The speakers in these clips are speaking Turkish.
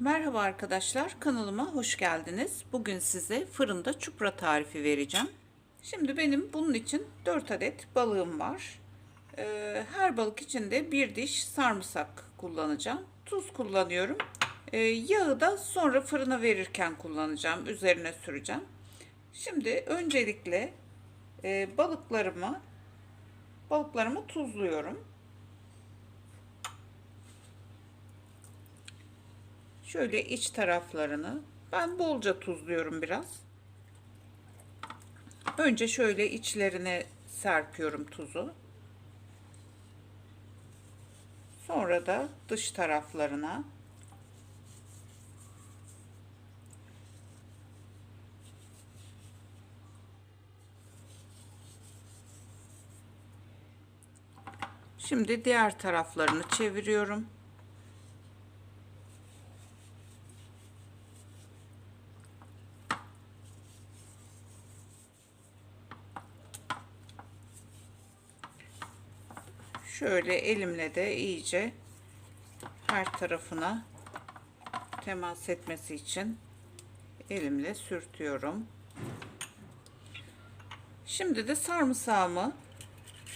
Merhaba arkadaşlar, kanalıma hoş geldiniz. Bugün size fırında çupra tarifi vereceğim. Şimdi benim bunun için 4 adet balığım var. Ee, her balık için de bir diş sarımsak kullanacağım. Tuz kullanıyorum. Ee, yağı da sonra fırına verirken kullanacağım. Üzerine süreceğim. Şimdi öncelikle e, balıklarımı balıklarımı tuzluyorum. Şöyle iç taraflarını ben bolca tuzluyorum biraz. Önce şöyle içlerine serpiyorum tuzu. Sonra da dış taraflarına. Şimdi diğer taraflarını çeviriyorum. Şöyle elimle de iyice her tarafına temas etmesi için elimle sürtüyorum. Şimdi de sarımsağımı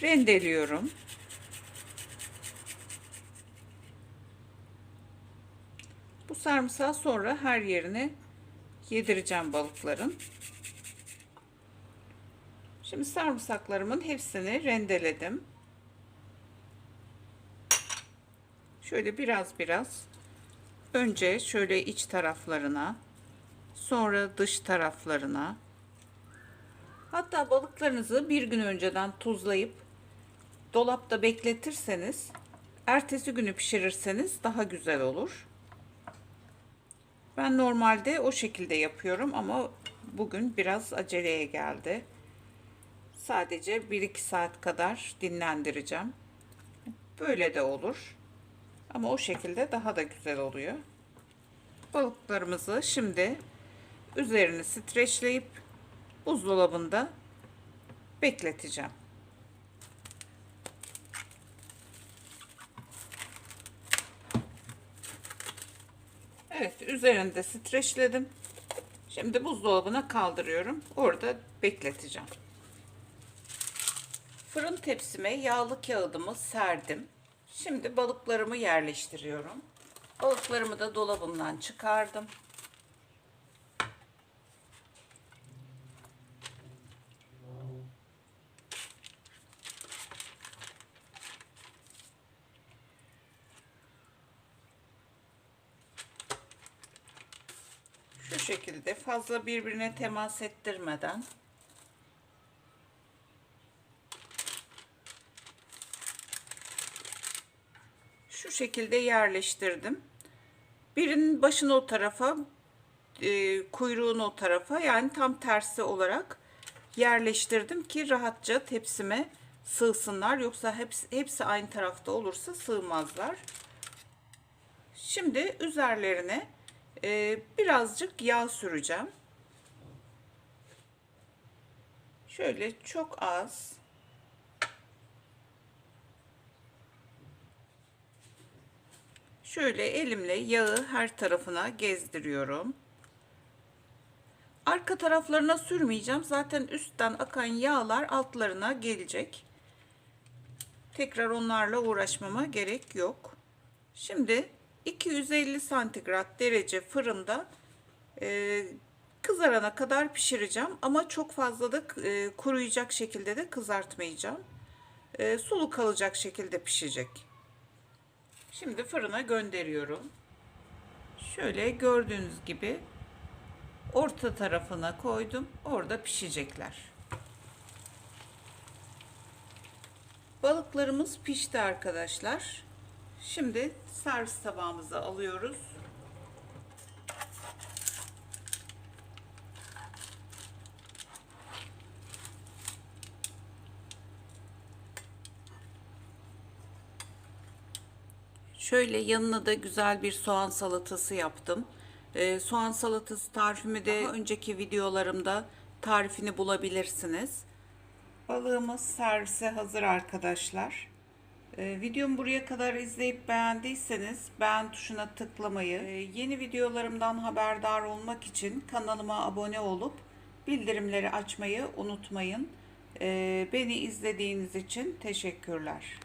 rendeliyorum. Bu sarımsağı sonra her yerine yedireceğim balıkların. Şimdi sarımsaklarımın hepsini rendeledim. Şöyle biraz biraz önce şöyle iç taraflarına sonra dış taraflarına hatta balıklarınızı bir gün önceden tuzlayıp dolapta bekletirseniz ertesi günü pişirirseniz daha güzel olur. Ben normalde o şekilde yapıyorum ama bugün biraz aceleye geldi. Sadece 1-2 saat kadar dinlendireceğim. Böyle de olur. Ama o şekilde daha da güzel oluyor. Balıklarımızı şimdi üzerini streçleyip buzdolabında bekleteceğim. Evet, üzerinde streçledim. Şimdi buzdolabına kaldırıyorum. Orada bekleteceğim. Fırın tepsime yağlı kağıdımı serdim. Şimdi balıklarımı yerleştiriyorum. Balıklarımı da dolabımdan çıkardım. Şu şekilde fazla birbirine temas ettirmeden şekilde yerleştirdim. Birinin başını o tarafa, e, kuyruğunu o tarafa yani tam tersi olarak yerleştirdim ki rahatça tepsime sığsınlar. Yoksa hepsi, hepsi aynı tarafta olursa sığmazlar. Şimdi üzerlerine e, birazcık yağ süreceğim. Şöyle çok az. Şöyle elimle yağı her tarafına gezdiriyorum. Arka taraflarına sürmeyeceğim. Zaten üstten akan yağlar altlarına gelecek. Tekrar onlarla uğraşmama gerek yok. Şimdi 250 santigrat derece fırında e, kızarana kadar pişireceğim. Ama çok fazla da e, kuruyacak şekilde de kızartmayacağım. E, sulu kalacak şekilde pişecek. Şimdi fırına gönderiyorum. Şöyle gördüğünüz gibi orta tarafına koydum. Orada pişecekler. Balıklarımız pişti arkadaşlar. Şimdi servis tabağımıza alıyoruz. Şöyle yanına da güzel bir soğan salatası yaptım. Ee, soğan salatası tarifimi de önceki videolarımda tarifini bulabilirsiniz. Balığımız servise hazır arkadaşlar. Ee, videomu buraya kadar izleyip beğendiyseniz beğen tuşuna tıklamayı, e, yeni videolarımdan haberdar olmak için kanalıma abone olup bildirimleri açmayı unutmayın. Ee, beni izlediğiniz için teşekkürler.